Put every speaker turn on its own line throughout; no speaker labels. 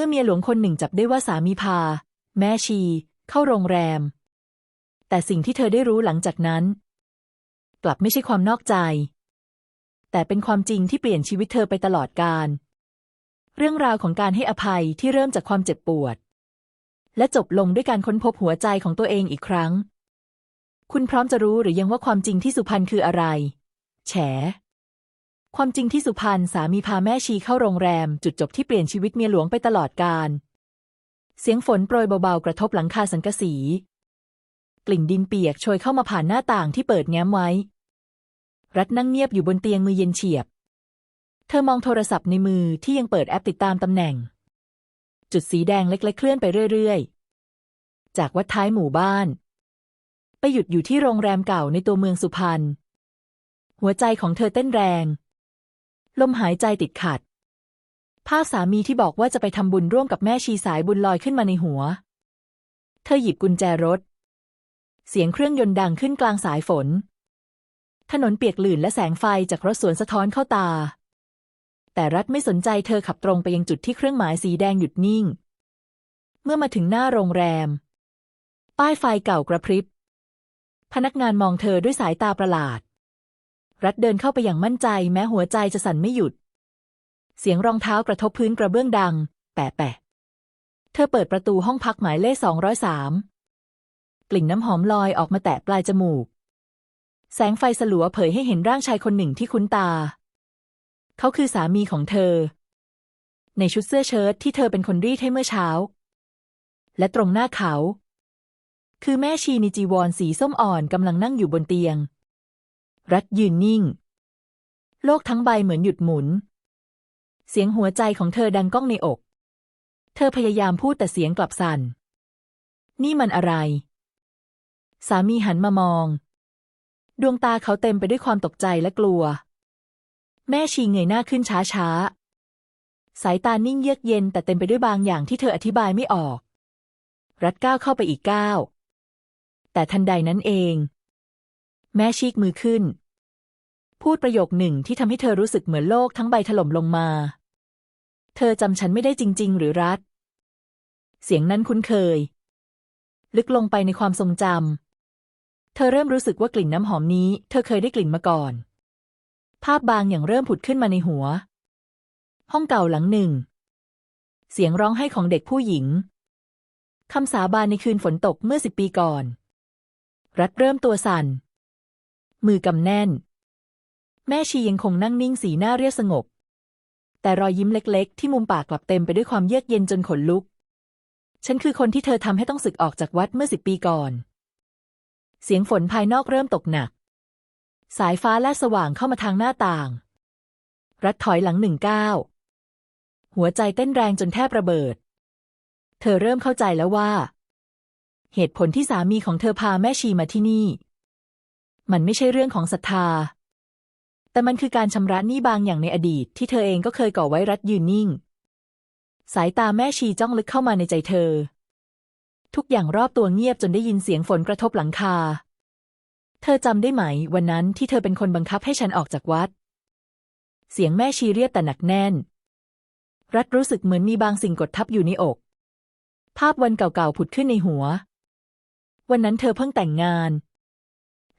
มื่อเมียหลวงคนหนึ่งจับได้ว่าสามีพา แม่ชี เข้าโรงแรม แต่สิ่งที่เธอได้รู้หลังจากนั้น กลับไม่ใช่ความนอกใจ แต่เป็นความจริงที่เปลี่ยนชีวิตเธอไปตลอดกาลเรื่องราวของการให้อภัยที่เริ่มจากความเจ็บปวด และจบลงด้วยการค้นพบหัวใจของตัวเองอีกครั้ง คุณพร้อมจะรู้หรือยังว่าความจริงที่สุพรรณคืออะไร แฉ ความจริงที่สุพรรณสามีพาแม่ชีเข้าโรงแรม จุดจบที่เปลี่ยนชีวิตเมียหลวงไปตลอดกาลเสียงฝนโปรยเบาๆ กระทบหลังคาสังกะสี กลิ่นดินเปียกโชยเข้ามาผ่านหน้าต่างที่เปิดแง้มไว้ รัดนั่งเงียบอยู่บนเตียงมือเย็นเฉียบ เธอมองโทรศัพท์ในมือที่ยังเปิดแอปติดตามตำแหน่ง จุดสีแดงเล็กๆ เคลื่อนไปเรื่อยๆ จากวัดท้ายหมู่บ้าน ไปหยุดอยู่ที่โรงแรมเก่าในตัวเมืองสุพรรณหัวใจของเธอเต้นแรง ลมหายใจติดขัด ภาพสามีที่บอกว่าจะไปทำบุญร่วมกับแม่ชีสายบุญลอยขึ้นมาในหัว เธอหยิบกุญแจรถ เสียงเครื่องยนต์ดังขึ้นกลางสายฝน ถนนเปียกลื่นและแสงไฟจากรถสวนสะท้อนเข้าตา แต่รัฐไม่สนใจเธอขับตรงไปยังจุดที่เครื่องหมายสีแดงหยุดนิ่ง เมื่อมาถึงหน้าโรงแรม ป้ายไฟเก่ากระพริบ พนักงานมองเธอด้วยสายตาประหลาด รัฐเดินเข้าไปอย่างมั่นใจ แม้หัวใจจะสั่นไม่หยุด เสียงรองเท้ากระทบพื้นกระเบื้องดัง แปะแปะเธอเปิดประตูห้องพักหมายเลขสองร้อยสามกลิ่นน้ำหอมลอยออกมาแตะปลายจมูก แสงไฟสลัวเผยให้เห็นร่างชายคนหนึ่งที่คุ้นตา เขาคือสามีของเธอ ในชุดเสื้อเชิ้ตที่เธอเป็นคนรีดให้เมื่อเช้า และตรงหน้าเขา คือแม่ชีนิจีวรสีส้มอ่อนกำลังนั่งอยู่บนเตียง รัดยืนนิ่ง โลกทั้งใบเหมือนหยุดหมุน เสียงหัวใจของเธอดังก้องในอก เธอพยายามพูดแต่เสียงกลับสั่น นี่มันอะไร สามีหันมามอง ดวงตาเขาเต็มไปด้วยความตกใจและกลัว แม่ชีเงยหน้าขึ้นช้าๆสายตานิ่งเยือกเย็นแต่เต็มไปด้วยบางอย่างที่เธออธิบายไม่ออก รัดก้าวเข้าไปอีกก้าว แต่ทันใดนั้นเอง แม่ชีกมือขึ้น พูดประโยคหนึ่งที่ทำให้เธอรู้สึกเหมือนโลกทั้งใบถล่มลงมา เธอจำฉันไม่ได้จริง ๆ หรือรัดเสียงนั้นคุ้นเคย ลึกลงไปในความทรงจำ เธอเริ่มรู้สึกว่ากลิ่นน้ำหอมนี้ เธอเคยได้กลิ่นมาก่อน ภาพบางอย่างเริ่มผุดขึ้นมาในหัว ห้องเก่าหลังหนึ่ง เสียงร้องไห้ของเด็กผู้หญิงคำสาบานในคืนฝนตกเมื่อสิบปีก่อน รัดเริ่มตัวสั่น มือกำแน่น แม่ชียังคงนั่งนิ่งสีหน้าเรียบสงบ แต่รอยยิ้มเล็ก ๆ ที่มุมปากกลับเต็มไปด้วยความเยือกเย็นจนขนลุก ฉันคือคนที่เธอทำให้ต้องสึกออกจากวัดเมื่อสิบปีก่อน เสียงฝนภายนอกเริ่มตกหนัก สายฟ้าแลบสว่างเข้ามาทางหน้าต่าง รัดถอยหลังหนึ่งก้าวหัวใจเต้นแรงจนแทบระเบิด เธอเริ่มเข้าใจแล้วว่า เหตุผลที่สามีของเธอพาแม่ชีมาที่นี่ มันไม่ใช่เรื่องของศรัทธา แต่มันคือการชำระหนี้บางอย่างในอดีต ที่เธอเองก็เคยก่อไว้รัดยืนนิ่ง สายตาแม่ชีจ้องลึกเข้ามาในใจเธอ ทุกอย่างรอบตัวเงียบจนได้ยินเสียงฝนกระทบหลังคา เธอจำได้ไหม วันนั้นที่เธอเป็นคนบังคับให้ฉันออกจากวัด เสียงแม่ชีเรียบแต่หนักแน่น รัดรู้สึกเหมือนมีบางสิ่งกดทับอยู่ในอก ภาพวันเก่าๆผุดขึ้นในหัว วันนั้นเธอเพิ่งแต่งงาน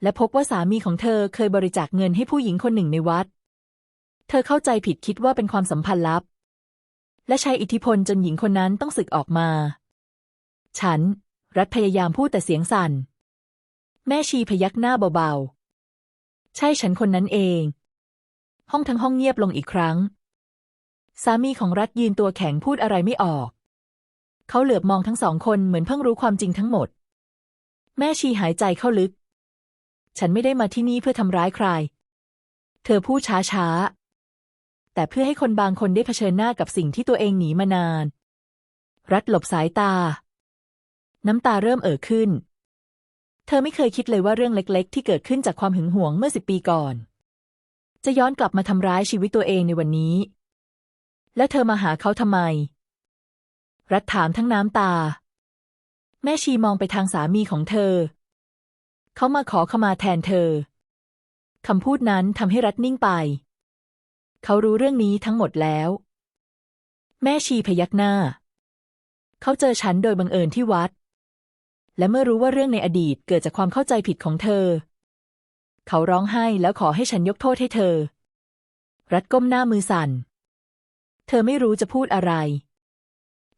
และพบว่าสามีของเธอเคยบริจาคเงินให้ผู้หญิงคนหนึ่งในวัด เธอเข้าใจผิดคิดว่าเป็นความสัมพันธ์ลับ และใช้อิทธิพลจนหญิงคนนั้นต้องสึกออกมา ฉัน รัฐพยายามพูดแต่เสียงสั่น แม่ชีพยักหน้าเบาๆ ใช่ฉันคนนั้นเอง ห้องทั้งห้องเงียบลงอีกครั้ง สามีของรัฐยืนตัวแข็งพูดอะไรไม่ออก เขาเหลือบมองทั้งสองคนเหมือนเพิ่งรู้ความจริงทั้งหมด แม่ชีหายใจเข้าลึก ฉันไม่ได้มาที่นี่เพื่อทำร้ายใคร เธอพูดช้าๆ แต่เพื่อให้คนบางคนได้เผชิญหน้ากับสิ่งที่ตัวเองหนีมานาน รัฐหลบสายตา น้ำตาเริ่มเอ่อขึ้น เธอไม่เคยคิดเลยว่าเรื่องเล็กๆ ที่เกิดขึ้นจากความหึงหวงเมื่อสิบปีก่อน จะย้อนกลับมาทำร้ายชีวิตตัวเองในวันนี้ แล้วเธอมาหาเขาทำไม รัฐถามทั้งน้ำตา แม่ชีมองไปทางสามีของเธอ เขามาขอขมาแทนเธอ คำพูดนั้นทำให้รัฐนิ่งไป เขารู้เรื่องนี้ทั้งหมดแล้ว แม่ชีพยักหน้า เขาเจอฉันโดยบังเอิญที่วัด และเมื่อรู้ว่าเรื่องในอดีตเกิดจากความเข้าใจผิดของเธอ เขาร้องไห้แล้วขอให้ฉันยกโทษให้เธอ รัดก้มหน้ามือสั่น เธอไม่รู้จะพูดอะไร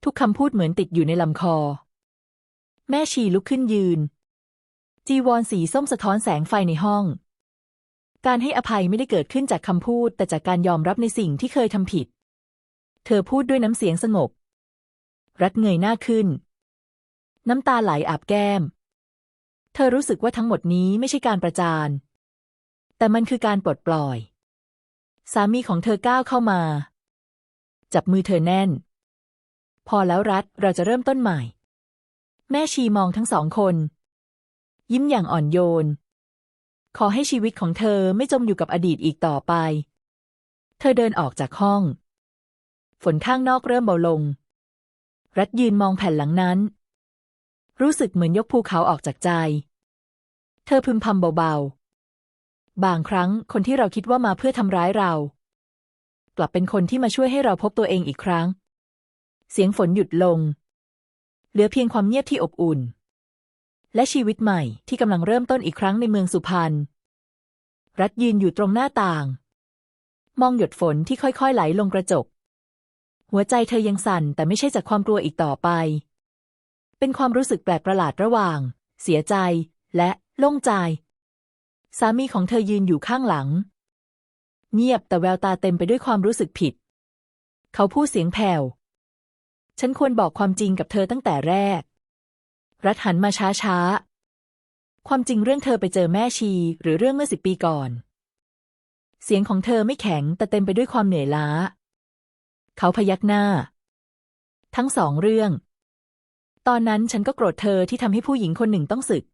ทุกคำพูดเหมือนติดอยู่ในลำคอ แม่ชีลุกขึ้นยืน จีวรสีส้มสะท้อนแสงไฟในห้อง การให้อภัยไม่ได้เกิดขึ้นจากคำพูด แต่จากการยอมรับในสิ่งที่เคยทำผิด เธอพูดด้วยน้ำเสียงสงบ รัดเงยหน้าขึ้น น้ำตาไหลอาบแก้ม เธอรู้สึกว่าทั้งหมดนี้ไม่ใช่การประจาน แต่มันคือการปลดปล่อย สามีของเธอก้าวเข้ามา จับมือเธอแน่น พอแล้วรัดเราจะเริ่มต้นใหม่ แม่ชีมองทั้งสองคน ยิ้มอย่างอ่อนโยน ขอให้ชีวิตของเธอไม่จมอยู่กับอดีตอีกต่อไป เธอเดินออกจากห้อง ฝนข้างนอกเริ่มเบาลง รัดยืนมองแผ่นหลังนั้น รู้สึกเหมือนยกภูเขาออกจากใจ เธอพึมพำเบาๆ บางครั้งคนที่เราคิดว่ามาเพื่อทำร้ายเรา กลับเป็นคนที่มาช่วยให้เราพบตัวเองอีกครั้ง เสียงฝนหยุดลง เหลือเพียงความเงียบที่อบอุ่น และชีวิตใหม่ที่กำลังเริ่มต้นอีกครั้งในเมืองสุพรรณ รัฐยืนอยู่ตรงหน้าต่าง มองหยดฝนที่ค่อยๆไหลลงกระจก หัวใจเธอยังสั่นแต่ไม่ใช่จากความกลัวอีกต่อไป เป็นความรู้สึกแปลกประหลาดระหว่าง เสียใจ และโล่งใจ สามีของเธอยืนอยู่ข้างหลัง เงียบแต่แววตาเต็มไปด้วยความรู้สึกผิด เขาพูดเสียงแผ่ว ฉันควรบอกความจริงกับเธอตั้งแต่แรก รัฐหันมาช้าช้าๆความจริงเรื่องเธอไปเจอแม่ชี หรือเรื่องเมื่อสิบปีก่อน เสียงของเธอไม่แข็งแต่เต็มไปด้วยความเหนื่อยล้า เขาพยักหน้า ทั้งสองเรื่อง ตอนนั้นฉันก็โกรธเธอที่ทำให้ผู้หญิงคนหนึ่งต้องสึก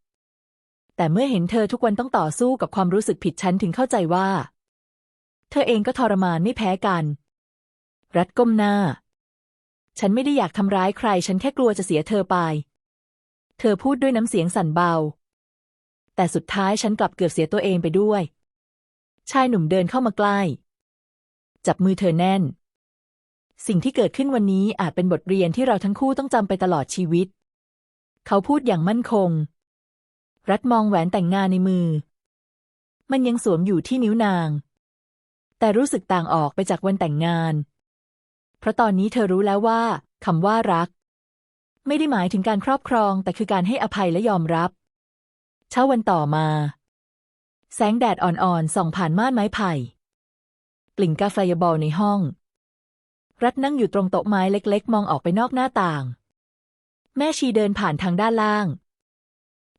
แต่เมื่อเห็นเธอทุกวันต้องต่อสู้กับความรู้สึกผิดฉันถึงเข้าใจว่า เธอเองก็ทรมานไม่แพ้กัน รัดก้มหน้า ฉันไม่ได้อยากทำร้ายใคร ฉันแค่กลัวจะเสียเธอไป เธอพูดด้วยน้ำเสียงสั่นเบา แต่สุดท้ายฉันกลับเกือบเสียตัวเองไปด้วย ชายหนุ่มเดินเข้ามาใกล้ จับมือเธอแน่น สิ่งที่เกิดขึ้นวันนี้อาจเป็นบทเรียนที่เราทั้งคู่ต้องจำไปตลอดชีวิต เขาพูดอย่างมั่นคง รัดมองแหวนแต่งงานในมือ มันยังสวมอยู่ที่นิ้วนาง แต่รู้สึกต่างออกไปจากวันแต่งงาน เพราะตอนนี้เธอรู้แล้วว่าคำว่ารัก ไม่ได้หมายถึงการครอบครอง แต่คือการให้อภัยและยอมรับ เช้าวันต่อมา แสงแดดอ่อนๆส่องผ่านม่านไม้ไผ่กลิ่นกาแฟยบอลในห้อง รัดนั่งอยู่ตรงโต๊ะไม้เล็ก ๆ มองออกไปนอกหน้าต่าง แม่ชีเดินผ่านทางด้านล่าง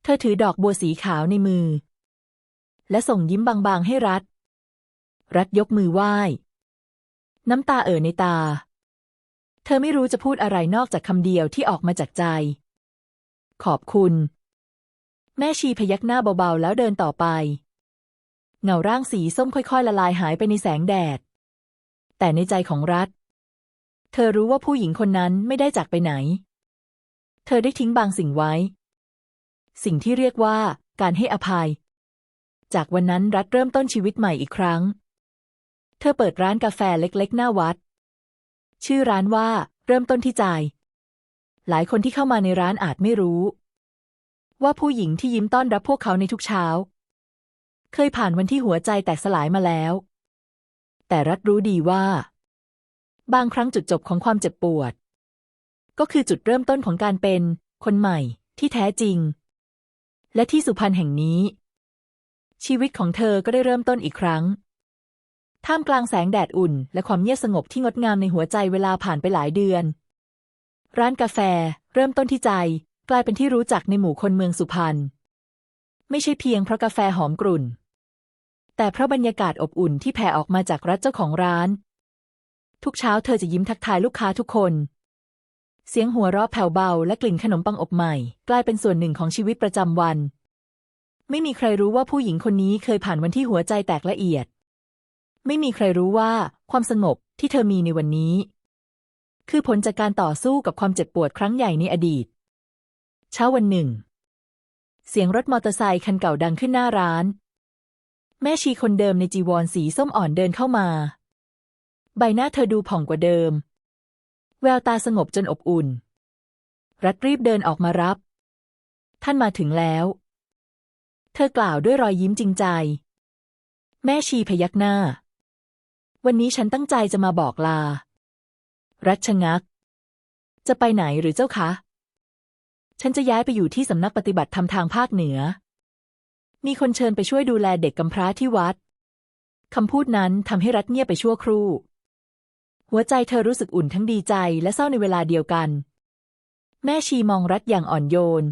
เธอถือดอกบัวสีขาวในมือ และส่งยิ้มบางๆให้รัดรัดยกมือไหว้ น้ำตาเอ่อในตา ธอไม่รู้จะพูดอะไรนอกจากคำเดียวที่ออกมาจากใจ ขอบคุณ แม่ชีพยักหน้าเบาๆ แล้วเดินต่อไป เงาร่างสีส้มค่อยๆ ละลายหายไปในแสงแดด แต่ในใจของรัฐ เธอรู้ว่าผู้หญิงคนนั้นไม่ได้จากไปไหน เธอได้ทิ้งบางสิ่งไว้ สิ่งที่เรียกว่าการให้อภัย จากวันนั้นรัฐเริ่มต้นชีวิตใหม่อีกครั้ง เธอเปิดร้านกาแฟเล็กๆ หน้าวัด ชื่อร้านว่า เริ่มต้นที่ใจหลายคนที่เข้ามาในร้านอาจไม่รู้ ว่าผู้หญิงที่ยิ้มต้อนรับพวกเขาในทุกเช้า เคยผ่านวันที่หัวใจแตกสลายมาแล้ว แต่รัฐรู้ดีว่า บางครั้งจุดจบของความเจ็บปวด ก็คือจุดเริ่มต้นของการเป็น คนใหม่ที่แท้จริง และที่สุพรรณแห่งนี้ ชีวิตของเธอก็ได้เริ่มต้นอีกครั้ง ท่ามกลางแสงแดดอุ่น และความเงียบสงบที่งดงามในหัวใจเวลาผ่านไปหลายเดือน ร้านกาแฟ เริ่มต้นที่ใจ กลายเป็นที่รู้จักในหมู่คนเมืองสุพรรณไม่ใช่เพียงเพราะกาแฟหอมกรุ่น แต่เพราะบรรยากาศอบอุ่นที่แผ่ออกมาจากรัฐเจ้าของร้าน ทุกเช้าเธอจะยิ้มทักทายลูกค้าทุกคน เสียงหัวเราะแผ่วเบาและกลิ่นขนมปังอบใหม่ กลายเป็นส่วนหนึ่งของชีวิตประจำวัน ไม่มีใครรู้ว่าผู้หญิงคนนี้เคยผ่านวันที่หัวใจแตกละเอียด ไม่มีใครรู้ว่าความสงบที่เธอมีในวันนี้ คือผลจากการต่อสู้กับความเจ็บปวดครั้งใหญ่ในอดีต เช้าวันหนึ่ง เสียงรถมอเตอร์ไซค์คันเก่าดังขึ้นหน้าร้าน แม่ชีคนเดิมในจีวรสีส้มอ่อนเดินเข้ามา ใบหน้าเธอดูผ่องกว่าเดิม แววตาสงบจนอบอุ่น รัฐรีบเดินออกมารับ ท่านมาถึงแล้ว เธอกล่าวด้วยรอยยิ้มจริงใจ แม่ชีพยักหน้า วันนี้ฉันตั้งใจจะมาบอกลา รัชงัก จะไปไหนหรือเจ้าคะ ฉันจะย้ายไปอยู่ที่สำนักปฏิบัติธรรมทางภาคเหนือ มีคนเชิญไปช่วยดูแลเด็กกำพร้าที่วัด คำพูดนั้นทำให้รัฐเงียบไปชั่วครู่ หัวใจเธอรู้สึกอุ่นทั้งดีใจและเศร้าในเวลาเดียวกัน แม่ชีมองรัฐอย่างอ่อนโยน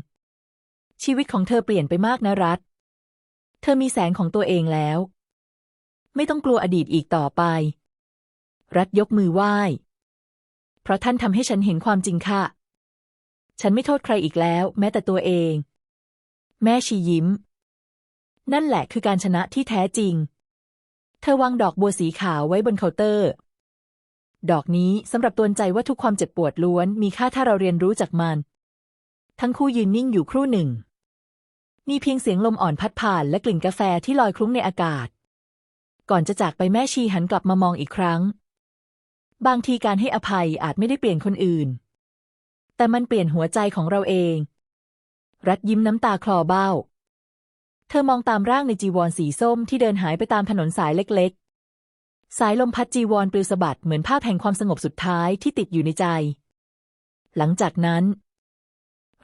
ชีวิตของเธอเปลี่ยนไปมากนะรัฐ เธอมีแสงของตัวเองแล้ว ไม่ต้องกลัวอดีตอีกต่อไป รัฐยกมือไหว้ เพราะท่านทำให้ฉันเห็นความจริงค่ะ ฉันไม่โทษใครอีกแล้ว แม้แต่ตัวเอง แม่ชียิ้ม นั่นแหละคือการชนะที่แท้จริง เธอวางดอกบัวสีขาวไว้บนเคาน์เตอร์ ดอกนี้สำหรับตวนใจว่าทุกความเจ็บปวดล้วน มีค่าถ้าเราเรียนรู้จากมัน ทั้งคู่ยืนนิ่งอยู่ครู่หนึ่งมีเพียงเสียงลมอ่อนพัดผ่านและกลิ่นกาแฟที่ลอยคลุ้งในอากาศ ก่อนจะจากไปแม่ชีหันกลับมามองอีกครั้ง บางทีการให้อภัยอาจไม่ได้เปลี่ยนคนอื่น แต่มันเปลี่ยนหัวใจของเราเอง รัดยิ้มน้ำตาคลอเบ้า เธอมองตามร่างในจีวรสีส้มที่เดินหายไปตามถนนสายเล็กๆ สายลมพัดจีวรปลิวสะบัดเหมือนภาพแห่งความสงบสุดท้ายที่ติดอยู่ในใจ หลังจากนั้น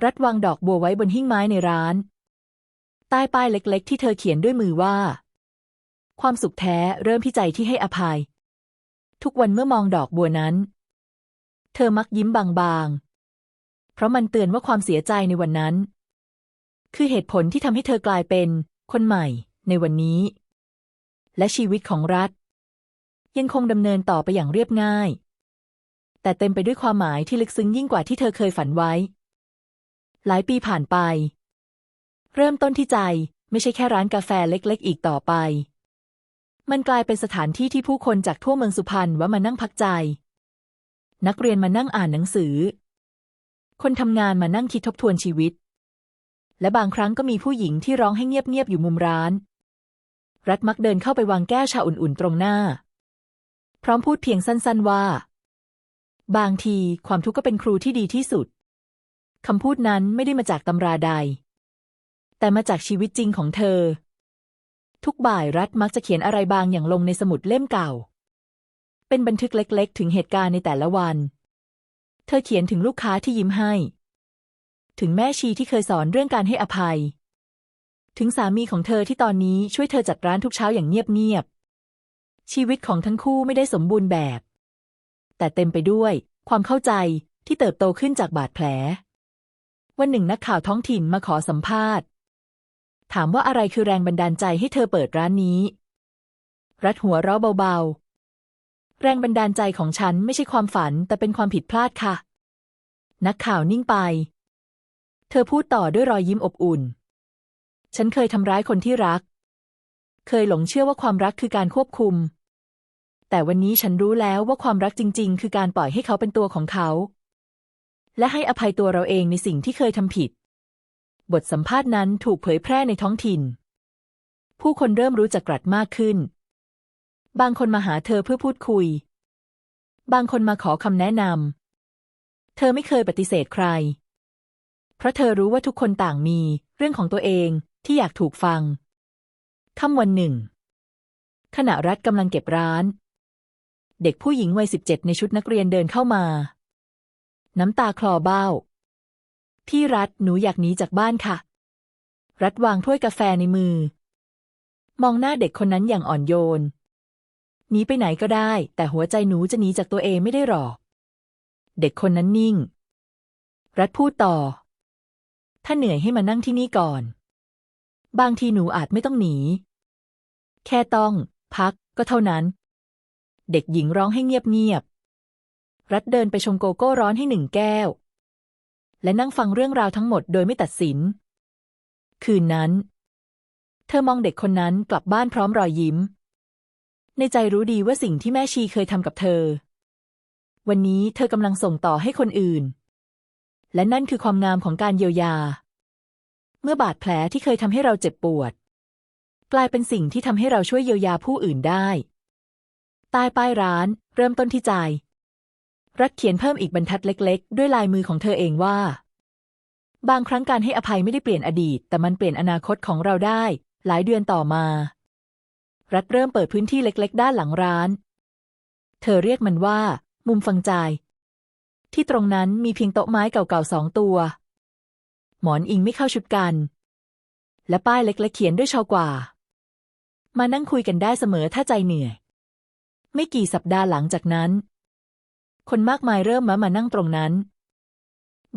รัดวางดอกบัวไว้บนหิ้งไม้ในร้าน ใต้ป้ายเล็ก ๆ ที่เธอเขียนด้วยมือว่า ความสุขแท้เริ่มที่ใจที่ให้อภัย ทุกวันเมื่อมองดอกบัวนั้น เธอมักยิ้มบางๆ เพราะมันเตือนว่าความเสียใจในวันนั้น คือเหตุผลที่ทำให้เธอกลายเป็นคนใหม่ในวันนี้ และชีวิตของรัฐ ยังคงดำเนินต่อไปอย่างเรียบง่าย แต่เต็มไปด้วยความหมายที่ลึกซึ้งยิ่งกว่าที่เธอเคยฝันไว้ หลายปีผ่านไป เริ่มต้นที่ใจไม่ใช่แค่ร้านกาแฟเล็ก ๆ อีกต่อไป มันกลายเป็นสถานที่ที่ผู้คนจากทั่วเมืองสุพรรณว่ามานั่งพักใจ นักเรียนมานั่งอ่านหนังสือ คนทำงานมานั่งคิดทบทวนชีวิต และบางครั้งก็มีผู้หญิงที่ร้องให้เงียบๆอยู่มุมร้าน รัฐมักเดินเข้าไปวางแก้วชาอุ่นๆตรงหน้า พร้อมพูดเพียงสั้นๆว่า บางทีความทุกข์ก็เป็นครูที่ดีที่สุดคำพูดนั้นไม่ได้มาจากตำราใด แต่มาจากชีวิตจริงของเธอ ทุกบ่ายรัฐมักจะเขียนอะไรบางอย่างลงในสมุดเล่มเก่า เป็นบันทึกเล็กๆ ถึงเหตุการณ์ในแต่ละวัน เธอเขียนถึงลูกค้าที่ยิ้มให้ ถึงแม่ชีที่เคยสอนเรื่องการให้อภัย ถึงสามีของเธอที่ตอนนี้ช่วยเธอจัดร้านทุกเช้าอย่างเงียบๆ ชีวิตของทั้งคู่ไม่ได้สมบูรณ์แบบ แต่เต็มไปด้วย ความเข้าใจที่เติบโตขึ้นจากบาดแผล วันหนึ่งนักข่าวท้องถิ่นมาขอสัมภาษณ์ ถามว่าอะไรคือแรงบันดาลใจให้เธอเปิดร้านนี้ รัดหัวเราะเบาๆ แรงบันดาลใจของฉันไม่ใช่ความฝันแต่เป็นความผิดพลาดค่ะ นักข่าวนิ่งไป เธอพูดต่อด้วยรอยยิ้มอบอุ่น ฉันเคยทำร้ายคนที่รัก เคยหลงเชื่อว่าความรักคือการควบคุม แต่วันนี้ฉันรู้แล้วว่าความรักจริง ๆ คือการปล่อยให้เขาเป็นตัวของเขา และให้อภัยตัวเราเองในสิ่งที่เคยทำผิด บทสัมภาษณ์นั้นถูกเผยแพร่ในท้องถิ่น ผู้คนเริ่มรู้จักกรัดมากขึ้น บางคนมาหาเธอเพื่อพูดคุย บางคนมาขอคำแนะนำ เธอไม่เคยปฏิเสธใคร เพราะเธอรู้ว่าทุกคนต่างมีเรื่องของตัวเองที่อยากถูกฟังค่ำวันหนึ่ง ขณะรัฐกำลังเก็บร้าน เด็กผู้หญิงวัยสิบเจ็ดในชุดนักเรียนเดินเข้ามา น้ำตาคลอเบ้า พี่รัฐหนูอยากหนีจากบ้านค่ะ รัฐวางถ้วยกาแฟในมือ มองหน้าเด็กคนนั้นอย่างอ่อนโยนหนีไปไหนก็ได้ แต่หัวใจหนูจะหนีจากตัวเองไม่ได้หรอก เด็กคนนั้นนิ่ง รัฐพูดต่อ ถ้าเหนื่อยให้มานั่งที่นี่ก่อน บางทีหนูอาจไม่ต้องหนี แค่ต้อง พักก็เท่านั้น เด็กหญิงร้องให้เงียบๆรัฐเดินไปชงโกโก้ร้อนให้หนึ่งแก้ว และนั่งฟังเรื่องราวทั้งหมดโดยไม่ตัดสิน คืนนั้น เธอมองเด็กคนนั้นกลับบ้านพร้อมรอยยิ้ม ในใจรู้ดีว่าสิ่งที่แม่ชีเคยทำกับเธอ วันนี้เธอกำลังส่งต่อให้คนอื่น และนั่นคือความงามของการเยียวยา เมื่อบาดแผลที่เคยทำให้เราเจ็บปวด กลายเป็นสิ่งที่ทำให้เราช่วยเยียวยาผู้อื่นได้ใต้ป้ายร้าน เริ่มต้นที่ใจ รัฐเขียนเพิ่มอีกบรรทัดเล็ก ๆ ด้วยลายมือของเธอเองว่า บางครั้งการให้อภัยไม่ได้เปลี่ยนอดีต แต่มันเปลี่ยนอนาคตของเราได้ หลายเดือนต่อมา รัฐเริ่มเปิดพื้นที่เล็ก ๆ ด้านหลังร้าน เธอเรียกมันว่า มุมฟังใจ ที่ตรงนั้นมีเพียงโต๊ะไม้เก่าๆสองตัว หมอนอิงไม่เข้าชุดกัน และป้ายเล็ก ๆ เขียนด้วยชาวกว่า มานั่งคุยกันได้เสมอถ้าใจเหนื่อย ไม่กี่สัปดาห์หลังจากนั้น คนมากมายเริ่มมามานั่งตรงนั้น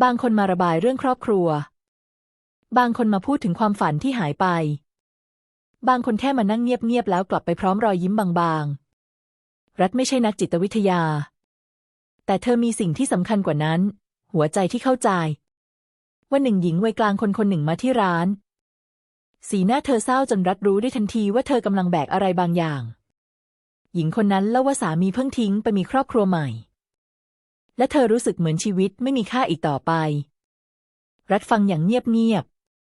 บางคนมาระบายเรื่องครอบครัว บางคนมาพูดถึงความฝันที่หายไป บางคนแค่มานั่งเงียบๆแล้วกลับไปพร้อมรอยยิ้มบางๆ รัฐไม่ใช่นักจิตวิทยา แต่เธอมีสิ่งที่สำคัญกว่านั้น หัวใจที่เข้าใจ ว่าหนึ่งหญิงวัยกลางคนคนหนึ่งมาที่ร้าน สีหน้าเธอเศร้าจนรัฐรู้ได้ทันทีว่าเธอกำลังแบกอะไรบางอย่าง หญิงคนนั้นเล่าว่าสามีเพิ่งทิ้งไปมีครอบครัวใหม่ และเธอรู้สึกเหมือนชีวิตไม่มีค่าอีกต่อไป รัฐฟังอย่างเงียบ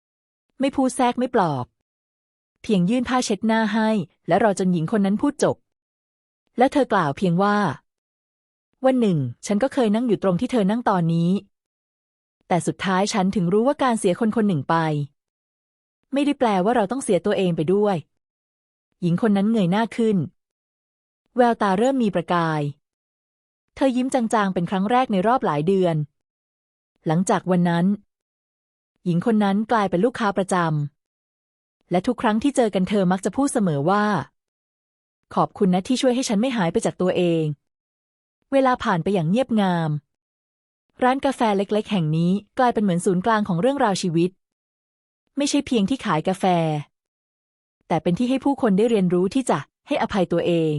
ๆ ไม่พูดแทรกไม่ปลอบ เพียงยื่นผ้าเช็ดหน้าให้ และรอจนหญิงคนนั้นพูดจบ และเธอกล่าวเพียงว่า วันหนึ่ง ฉันก็เคยนั่งอยู่ตรงที่เธอนั่งตอนนี้ แต่สุดท้ายฉันถึงรู้ว่าการเสียคนคนหนึ่งไป ไม่ได้แปลว่าเราต้องเสียตัวเองไปด้วย หญิงคนนั้นเงยหน้าขึ้น แววตาเริ่มมีประกาย เธอยิ้มจางๆ เป็นครั้งแรกในรอบหลายเดือน หลังจากวันนั้น หญิงคนนั้นกลายเป็นลูกค้าประจำ และทุกครั้งที่เจอกันเธอมักจะพูดเสมอว่า ขอบคุณนะที่ช่วยให้ฉันไม่หายไปจากตัวเอง เวลาผ่านไปอย่างเงียบงาม ร้านกาแฟเล็กๆ แห่งนี้กลายเป็นเหมือนศูนย์กลางของเรื่องราวชีวิต ไม่ใช่เพียงที่ขายกาแฟ แต่เป็นที่ให้ผู้คนได้เรียนรู้ที่จะให้อภัยตัวเอง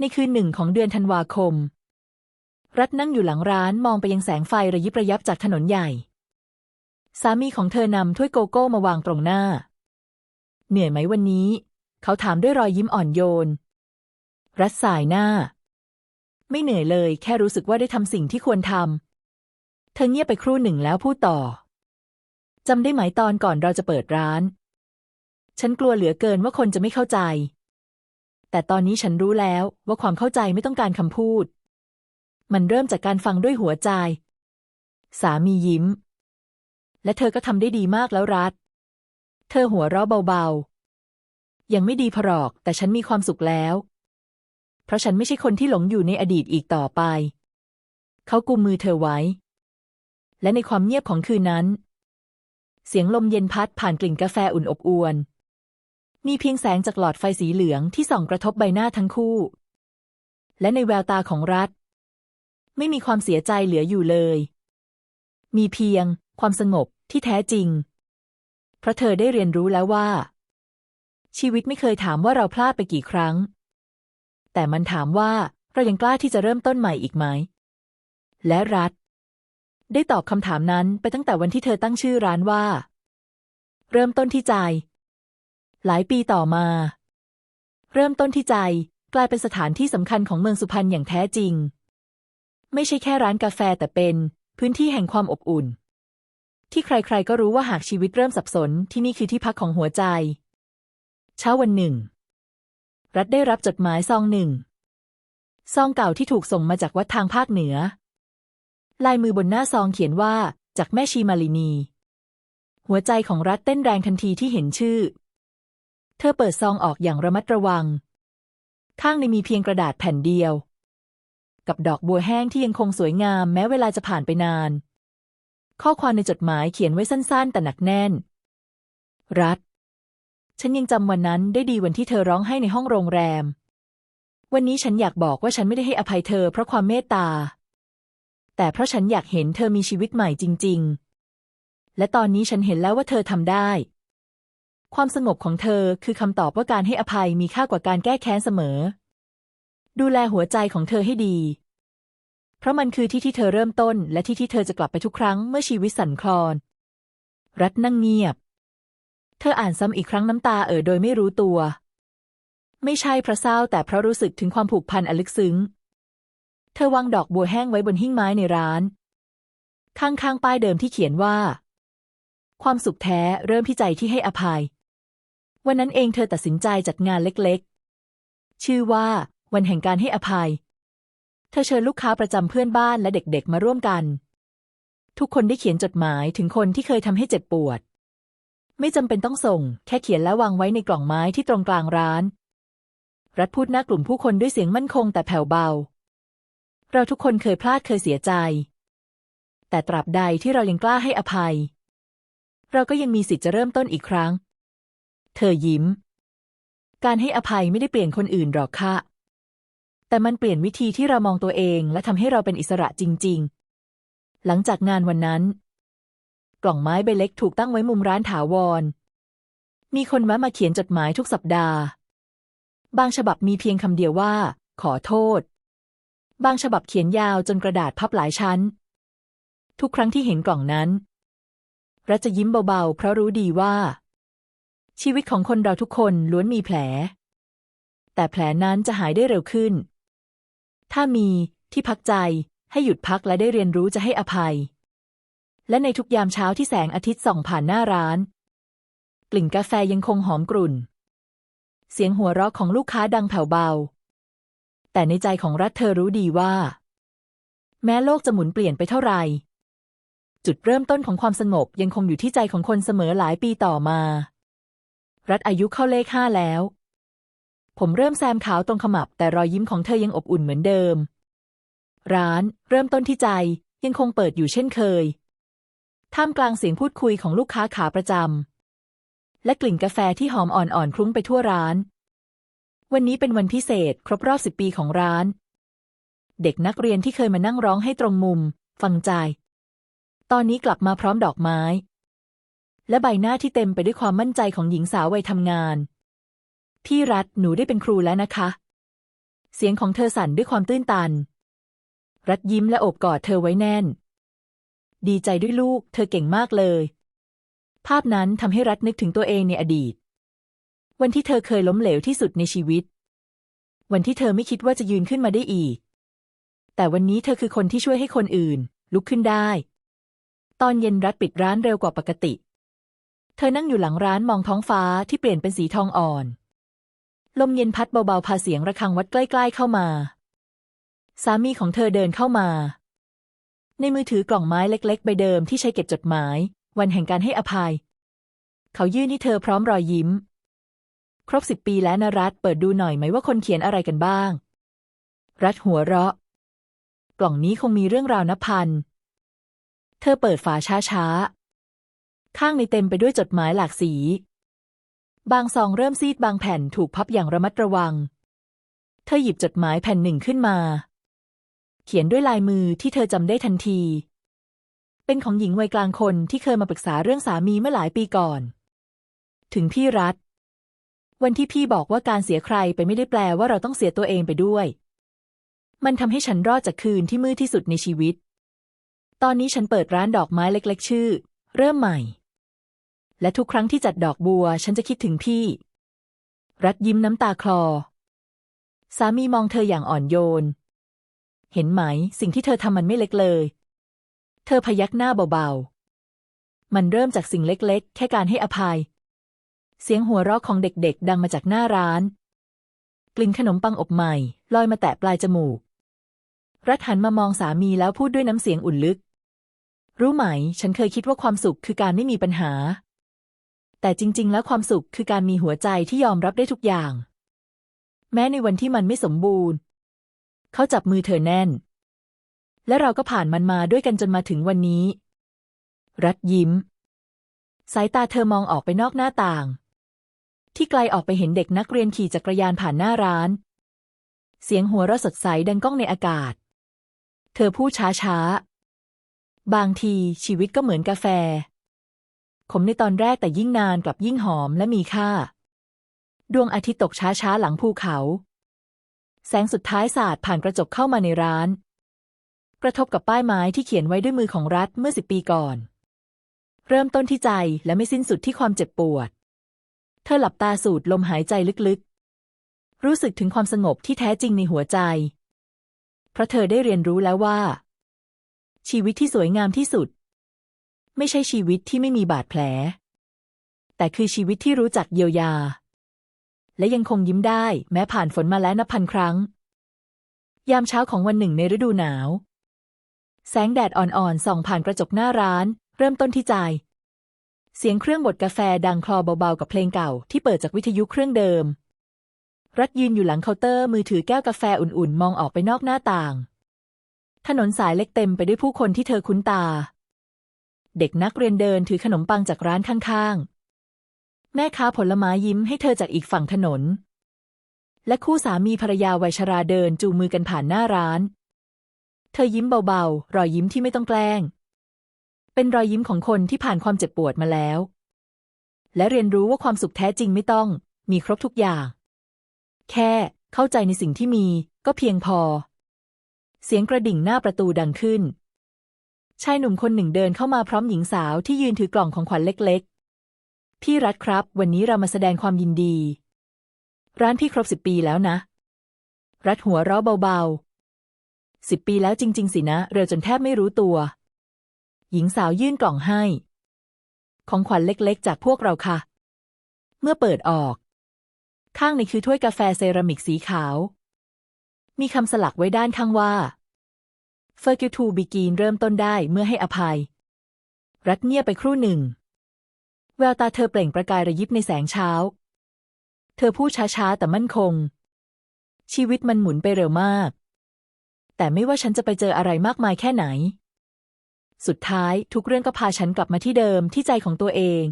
ในคืนหนึ่งของเดือนธันวาคม รัฐนั่งอยู่หลังร้านมองไปยังแสงไฟระยิบระยับจากถนนใหญ่ สามีของเธอนำถ้วยโกโก้มาวางตรงหน้า เหนื่อยไหมวันนี้ เขาถามด้วยรอยยิ้มอ่อนโยน รัฐสายหน้า ไม่เหนื่อยเลย แค่รู้สึกว่าได้ทำสิ่งที่ควรทำเธอเงียบไปครู่หนึ่งแล้วพูดต่อจำได้ไหมตอนก่อนเราจะเปิดร้าน ฉันกลัวเหลือเกินว่าคนจะไม่เข้าใจ แต่ตอนนี้ฉันรู้แล้วว่าความเข้าใจไม่ต้องการคำพูด มันเริ่มจากการฟังด้วยหัวใจ สามียิ้ม และเธอก็ทำได้ดีมากแล้วรัฐ เธอหัวเราะเบาๆ ยังไม่ดีพอหรอก แต่ฉันมีความสุขแล้ว เพราะฉันไม่ใช่คนที่หลงอยู่ในอดีตอีกต่อไป เขากุมมือเธอไว้ และในความเงียบของคืนนั้น เสียงลมเย็นพัดผ่านกลิ่นกาแฟอุ่นอบอวน มีเพียงแสงจากหลอดไฟสีเหลืองที่ส่องกระทบใบหน้าทั้งคู่ และในแววตาของรัฐ ไม่มีความเสียใจเหลืออยู่เลย มีเพียงความสงบที่แท้จริง เพราะเธอได้เรียนรู้แล้วว่า ชีวิตไม่เคยถามว่าเราพลาดไปกี่ครั้ง แต่มันถามว่าเรายังกล้าที่จะเริ่มต้นใหม่อีกไหม และรัฐ ได้ตอบคำถามนั้นไปตั้งแต่วันที่เธอตั้งชื่อร้านว่า เริ่มต้นที่ใจ หลายปีต่อมา เริ่มต้นที่ใจกลายเป็นสถานที่สำคัญของเมืองสุพรรณอย่างแท้จริง ไม่ใช่แค่ร้านกาแฟแต่เป็นพื้นที่แห่งความอบอุ่น ที่ใครๆก็รู้ว่าหากชีวิตเริ่มสับสนที่นี่คือที่พักของหัวใจ เช้าวันหนึ่ง รัฐได้รับจดหมายซองหนึ่งซองเก่าที่ถูกส่งมาจากวัดทางภาคเหนือ ลายมือบนหน้าซองเขียนว่าจากแม่ชีมาลินี หัวใจของรัฐเต้นแรงทันทีที่เห็นชื่อ เธอเปิดซองออกอย่างระมัดระวัง ข้างในมีเพียงกระดาษแผ่นเดียว กับดอกบัวแห้งที่ยังคงสวยงามแม้เวลาจะผ่านไปนาน ข้อความในจดหมายเขียนไว้สั้นๆ แต่หนักแน่น รัฐ ฉันยังจำวันนั้นได้ดีวันที่เธอร้องไห้ในห้องโรงแรม วันนี้ฉันอยากบอกว่าฉันไม่ได้ให้อภัยเธอเพราะความเมตตา แต่เพราะฉันอยากเห็นเธอมีชีวิตใหม่จริง ๆ และตอนนี้ฉันเห็นแล้วว่าเธอทำได้ ความสงบของเธอคือคำตอบว่าการให้อภัยมีค่ากว่าการแก้แค้นเสมอ ดูแลหัวใจของเธอให้ดี เพราะมันคือที่ที่เธอเริ่มต้น และที่ที่เธอจะกลับไปทุกครั้งเมื่อชีวิตสั่นคลอน รัฐนั่งเงียบ เธออ่านซ้ำอีกครั้งน้ำตาเอ่อโดยไม่รู้ตัว ไม่ใช่เพราะเศร้าแต่เพราะรู้สึกถึงความผูกพันอันลึกซึ้ง เธอวางดอกบัวแห้งไว้บนหิ้งไม้ในร้าน ข้างๆป้ายเดิมที่เขียนว่า ความสุขแท้เริ่มที่ใจที่ให้อภัย วันนั้นเองเธอตัดสินใจจัดงานเล็กๆ ชื่อว่า วันแห่งการให้อภัย เธอเชิญลูกค้าประจำเพื่อนบ้านและเด็กๆมาร่วมกัน ทุกคนได้เขียนจดหมายถึงคนที่เคยทำให้เจ็บปวด ไม่จำเป็นต้องส่ง แค่เขียนและวางไว้ในกล่องไม้ที่ตรงกลางร้าน รัฐพูดหน้ากลุ่มผู้คนด้วยเสียงมั่นคงแต่แผ่วเบา เราทุกคนเคยพลาดเคยเสียใจ แต่ตราบใดที่เรายังกล้าให้อภัย เราก็ยังมีสิทธิ์จะเริ่มต้นอีกครั้ง เธอยิ้มการให้อภัยไม่ได้เปลี่ยนคนอื่นหรอกค่ะ แต่มันเปลี่ยนวิธีที่เรามองตัวเองและทำให้เราเป็นอิสระจริง ๆ หลังจากงานวันนั้น กล่องไม้ใบเล็กถูกตั้งไว้มุมร้านถาวร มีคนแวะมาเขียนจดหมายทุกสัปดาห์ บางฉบับมีเพียงคำเดียวว่า ขอโทษ บางฉบับเขียนยาวจนกระดาษพับหลายชั้น ทุกครั้งที่เห็นกล่องนั้นรัจะยิ้มเบาๆ เพราะรู้ดีว่า ชีวิตของคนเราทุกคนล้วนมีแผล แต่แผลนั้นจะหายได้เร็วขึ้น ถ้ามีที่พักใจให้หยุดพักและได้เรียนรู้จะให้อภัย และในทุกยามเช้าที่แสงอาทิตย์ส่องผ่านหน้าร้าน กลิ่นกาแฟยังคงหอมกรุ่น เสียงหัวเราะของลูกค้าดังแผ่วเบา แต่ในใจของรัฐเธอรู้ดีว่า แม้โลกจะหมุนเปลี่ยนไปเท่าไหร่จุดเริ่มต้นของความสงบยังคงอยู่ที่ใจของคนเสมอหลายปีต่อมา รัฐอายุเข้าเลขห้าแล้ว ผมเริ่มแซมขาวตรงขมับ แต่รอยยิ้มของเธอยังอบอุ่นเหมือนเดิม ร้านเริ่มต้นที่ใจยังคงเปิดอยู่เช่นเคย ท่ามกลางเสียงพูดคุยของลูกค้าขาประจำ และกลิ่นกาแฟที่หอมอ่อนๆคลุ้งไปทั่วร้าน วันนี้เป็นวันพิเศษครบรอบสิบปีของร้าน เด็กนักเรียนที่เคยมานั่งร้องให้ตรงมุม ฟังใจ ตอนนี้กลับมาพร้อมดอกไม้ และใบหน้าที่เต็มไปด้วยความมั่นใจของหญิงสาววัยทำงาน พี่รัฐหนูได้เป็นครูแล้วนะคะ เสียงของเธอสั่นด้วยความตื้นตัน รัฐยิ้มและโอบกอดเธอไว้แน่น ดีใจด้วยลูก เธอเก่งมากเลย ภาพนั้นทำให้รัฐนึกถึงตัวเองในอดีต วันที่เธอเคยล้มเหลวที่สุดในชีวิต วันที่เธอไม่คิดว่าจะยืนขึ้นมาได้อีก แต่วันนี้เธอคือคนที่ช่วยให้คนอื่น ลุกขึ้นได้ ตอนเย็นรัฐปิดร้านเร็วกว่าปกติ เธอนั่งอยู่หลังร้านมองท้องฟ้าที่เปลี่ยนเป็นสีทองอ่อน ลมเย็นพัดเบาๆ พาเสียงระฆังวัดใกล้ ๆ เข้ามา สามีของเธอเดินเข้ามา ในมือถือกล่องไม้เล็ก ๆ ใบเดิมที่ใช้เก็บจดหมาย วันแห่งการให้อภัย เขายื่นให้เธอพร้อมรอยยิ้ม ครบสิบปีแล้วนะรัฐเปิดดูหน่อยไหมว่าคนเขียนอะไรกันบ้าง รัฐหัวเราะ กล่องนี้คงมีเรื่องราวนับพัน เธอเปิดฝาช้าๆ ข้างในเต็มไปด้วยจดหมายหลากสี บางซองเริ่มซีดบางแผ่นถูกพับอย่างระมัดระวัง เธอหยิบจดหมายแผ่นหนึ่งขึ้นมา เขียนด้วยลายมือที่เธอจำได้ทันที เป็นของหญิงวัยกลางคนที่เคยมาปรึกษาเรื่องสามีเมื่อหลายปีก่อน ถึงพี่รัฐ วันที่พี่บอกว่าการเสียใครไปไม่ได้แปลว่าเราต้องเสียตัวเองไปด้วย มันทำให้ฉันรอดจากคืนที่มืดที่สุดในชีวิต ตอนนี้ฉันเปิดร้านดอกไม้เล็ก ๆ ชื่อ เริ่มใหม่ และทุกครั้งที่จัดดอกบัว ฉันจะคิดถึงพี่ รัฐยิ้มน้ำตาคลอ สามีมองเธออย่างอ่อนโยน เห็นไหมสิ่งที่เธอทำมันไม่เล็กเลย เธอพยักหน้าเบาๆ มันเริ่มจากสิ่งเล็กๆ แค่การให้อภัย เสียงหัวเราะของเด็กๆ ดังมาจากหน้าร้าน กลิ่นขนมปังอบใหม่ ลอยมาแตะปลายจมูก รัฐหันมามองสามีแล้วพูดด้วยน้ำเสียงอุ่นลึกรู้ไหม ฉันเคยคิดว่าความสุขคือการไม่มีปัญหา แต่จริง ๆ แล้วความสุขคือการมีหัวใจที่ยอมรับได้ทุกอย่าง แม้ในวันที่มันไม่สมบูรณ์ เขาจับมือเธอแน่น และเราก็ผ่านมันมาด้วยกันจนมาถึงวันนี้ รัฐยิ้ม สายตาเธอมองออกไปนอกหน้าต่าง ที่ไกลออกไปเห็นเด็กนักเรียนขี่จักรยานผ่านหน้าร้าน เสียงหัวเราะสดใสดังก้องในอากาศ เธอพูดช้าๆ บางทีชีวิตก็เหมือนกาแฟ ขมในตอนแรกแต่ยิ่งนานกลับยิ่งหอมและมีค่า ดวงอาทิตย์ตกช้าๆหลังภูเขา แสงสุดท้ายสาดผ่านกระจกเข้ามาในร้าน กระทบกับป้ายไม้ที่เขียนไว้ด้วยมือของรัฐเมื่อสิบปีก่อน เริ่มต้นที่ใจและไม่สิ้นสุดที่ความเจ็บปวด เธอหลับตาสูดลมหายใจลึกๆ รู้สึกถึงความสงบที่แท้จริงในหัวใจ เพราะเธอได้เรียนรู้แล้วว่า ชีวิตที่สวยงามที่สุด ไม่ใช่ชีวิตที่ไม่มีบาดแผล แต่คือชีวิตที่รู้จักเยียวยา และยังคงยิ้มได้แม้ผ่านฝนมาแล้วนับพันครั้ง ยามเช้าของวันหนึ่งในฤดูหนาว แสงแดดอ่อนๆส่องผ่านกระจกหน้าร้าน เริ่มต้นที่ใจเสียงเครื่องบดกาแฟดังคลอเบาๆกับเพลงเก่าที่เปิดจากวิทยุเครื่องเดิม รัฐยืนอยู่หลังเคาน์เตอร์มือถือแก้วกาแฟอุ่นๆ มองออกไปนอกหน้าต่าง ถนนสายเล็กเต็มไปด้วยผู้คนที่เธอคุ้นตา เด็กนักเรียนเดินถือขนมปังจากร้านข้างๆ แม่ค้าผลไม้ยิ้มให้เธอจากอีกฝั่งถนน และคู่สามีภรรยาวัยชราเดินจูงมือกันผ่านหน้าร้าน เธอยิ้มเบาๆ รอยยิ้มที่ไม่ต้องแกล้ง เป็นรอยยิ้มของคนที่ผ่านความเจ็บปวดมาแล้ว และเรียนรู้ว่าความสุขแท้จริงไม่ต้อง มีครบทุกอย่าง แค่เข้าใจในสิ่งที่มีก็เพียงพอ เสียงกระดิ่งหน้าประตูดังขึ้น ชายหนุ่มคนหนึ่งเดินเข้ามาพร้อมหญิงสาวที่ยืนถือกล่องของขวัญเล็ก ๆ พี่รัฐครับ วันนี้เรามาแสดงความยินดี ร้านพี่ครบสิบปีแล้วนะ รัฐหัวเราะเบาๆสิบปีแล้วจริง ๆ สินะ เร็วจนแทบไม่รู้ตัว หญิงสาวยื่นกล่องให้ ของขวัญเล็กๆ จากพวกเราค่ะ เมื่อเปิดออก ข้างในคือถ้วยกาแฟเซรามิกสีขาว มีคำสลักไว้ด้านข้างว่า f o r g i v e to begin เริ่มต้นได้เมื่อให้อภัย รัดเงียบไปครู่หนึ่ง แววตาเธอเปล่งประกายระยิบในแสงเช้า เธอพูดช้าๆแต่มั่นคง ชีวิตมันหมุนไปเร็วมาก แต่ไม่ว่าฉันจะไปเจออะไรมากมายแค่ไหน สุดท้ายทุกเรื่องก็พาฉันกลับมาที่เดิมที่ใจของตัวเอง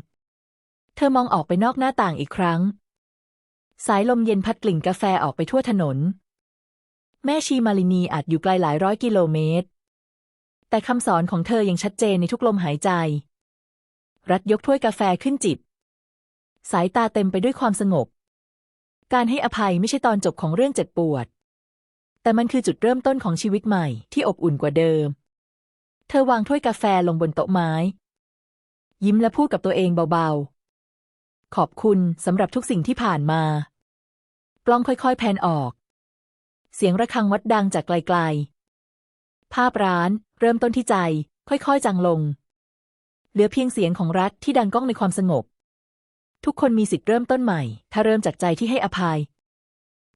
เธอมองออกไปนอกหน้าต่างอีกครั้ง สายลมเย็นพัดกลิ่นกาแฟออกไปทั่วถนน แม่ชีมาลินีอาจอยู่ไกลหลายร้อยกิโลเมตร แต่คำสอนของเธอยังชัดเจนในทุกลมหายใจ รัดยกถ้วยกาแฟขึ้นจิบ สายตาเต็มไปด้วยความสงบ การให้อภัยไม่ใช่ตอนจบของเรื่องเจ็บปวด แต่มันคือจุดเริ่มต้นของชีวิตใหม่ที่อบอุ่นกว่าเดิม เธอวางถ้วยกาแฟลงบนโต๊ะไม้ ยิ้มและพูดกับตัวเองเบาๆ ขอบคุณสำหรับทุกสิ่งที่ผ่านมา กล้องค่อยๆ แพนออก เสียงระฆังวัดดังจากไกลๆ ภาพร้านเริ่มต้นที่ใจ ค่อยๆ จางลง เหลือเพียงเสียงของรัฐที่ดังก้องในความสงบ ทุกคนมีสิทธิ์เริ่มต้นใหม่ ถ้าเริ่มจากใจที่ให้อภัย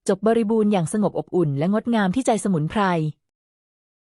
จบบริบูรณ์อย่างสงบอบอุ่นและงดงามที่ใจสมุนไพร